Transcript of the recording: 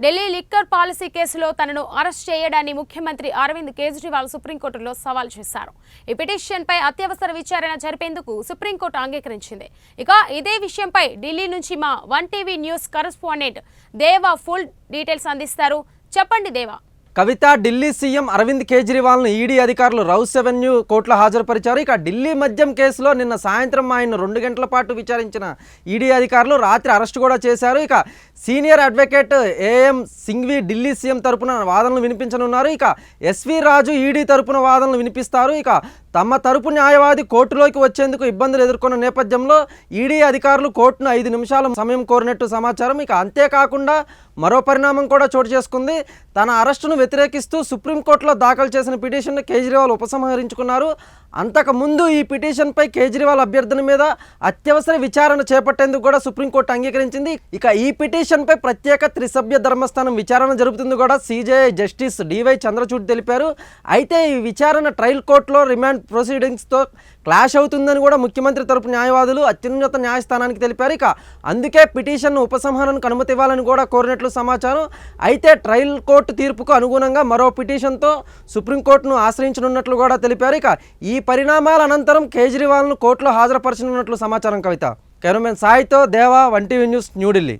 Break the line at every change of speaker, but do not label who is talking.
Delhi liquor policy కేసులో తనను arrest చేయడాన్ని ముఖ్యమంత్రి అరవింద్ కేజ్రీవాల్ సుప్రీంకోర్టులో సవాల్ చేశారు. ఈ పిటిషన్పై అత్యవసర విచారణ జరిపేందుకు సుప్రీంకోర్టు అంగీకరించింది. ఇక ఇదే విషయంపై ఢిల్లీ నుంచి మా one TV news correspondent Deva full details అందిస్తారు. చెప్పండి దేవా.
కవిత ఢిల్లీ సీఎం అరవింద్ కేజ్రీవాల్ను ఈడీ అధికారులు రౌస్ అవెన్యూ కోర్టులో హాజరుపరిచారు. ఇక ఢిల్లీ మద్యం కేసులో నిన్న సాయంత్రం ఆయన రెండు గంటల పాటు విచారించిన ఈడీ అధికారులు రాత్రి అరెస్ట్ కూడా చేశారు. ఇక senior advocate AM Singhvi Delhi CM తరపున వాదనలు వినిపించనున్నారు. ఇక ఎస్వి రాజు ఈడీ తరపున వాదనలు వినిపిస్తారు. ఇక తమ తరపు న్యాయవాది కోర్టులోకి వచ్చేందుకు ఇబ్బందులు ఎదుర్కొన్న నేపథ్యంలో ఈడీ అధికారులు కోర్టును ఐదు నిమిషాల సమయం కోరినట్టు సమాచారం. ఇక అంతేకాకుండా మరో పరిణామం కూడా చోటు చేసుకుంది. తన అరెస్టును వ్యతిరేకిస్తూ సుప్రీంకోర్టులో దాఖలు చేసిన పిటిషన్ను కేజ్రీవాల్ ఉపసంహరించుకున్నారు. అంతకుముందు ఈ పిటిషన్పై కేజ్రీవాల్ అభ్యర్థన మీద అత్యవసర విచారణ చేపట్టేందుకు కూడా సుప్రీంకోర్టు అంగీకరించింది. ఇక ఈ పిటిషన్పై ప్రత్యేక త్రిసభ్య ధర్మస్థానం విచారణ జరుగుతుంది కూడా సీజేఐ జస్టిస్ డివై చంద్రచూడ్ తెలిపారు. అయితే ఈ విచారణ ట్రయల్ కోర్టులో రిమాండ్ ప్రొసీడింగ్స్తో క్లాష్ అవుతుందని కూడా ముఖ్యమంత్రి తరపు న్యాయవాదులు అత్యున్నత న్యాయస్థానానికి తెలిపారు. ఇక అందుకే పిటిషన్ను ఉపసంహరణకు అనుమతి ఇవ్వాలని కూడా కోరినట్లు సమాచారం. అయితే ట్రయల్ కోర్టు తీర్పుకు అనుగుణంగా మరో పిటిషన్తో సుప్రీంకోర్టును ఆశ్రయించనున్నట్లు కూడా తెలిపారు. ఇక ఈ పరిణామాల అనంతరం కేజ్రీవాల్ను కోర్టులో హాజరుపరచనున్నట్లు సమాచారం కవిత. కెమెరామెన్ సాయితో దేవా వన్ టీవీ న్యూస్ న్యూఢిల్లీ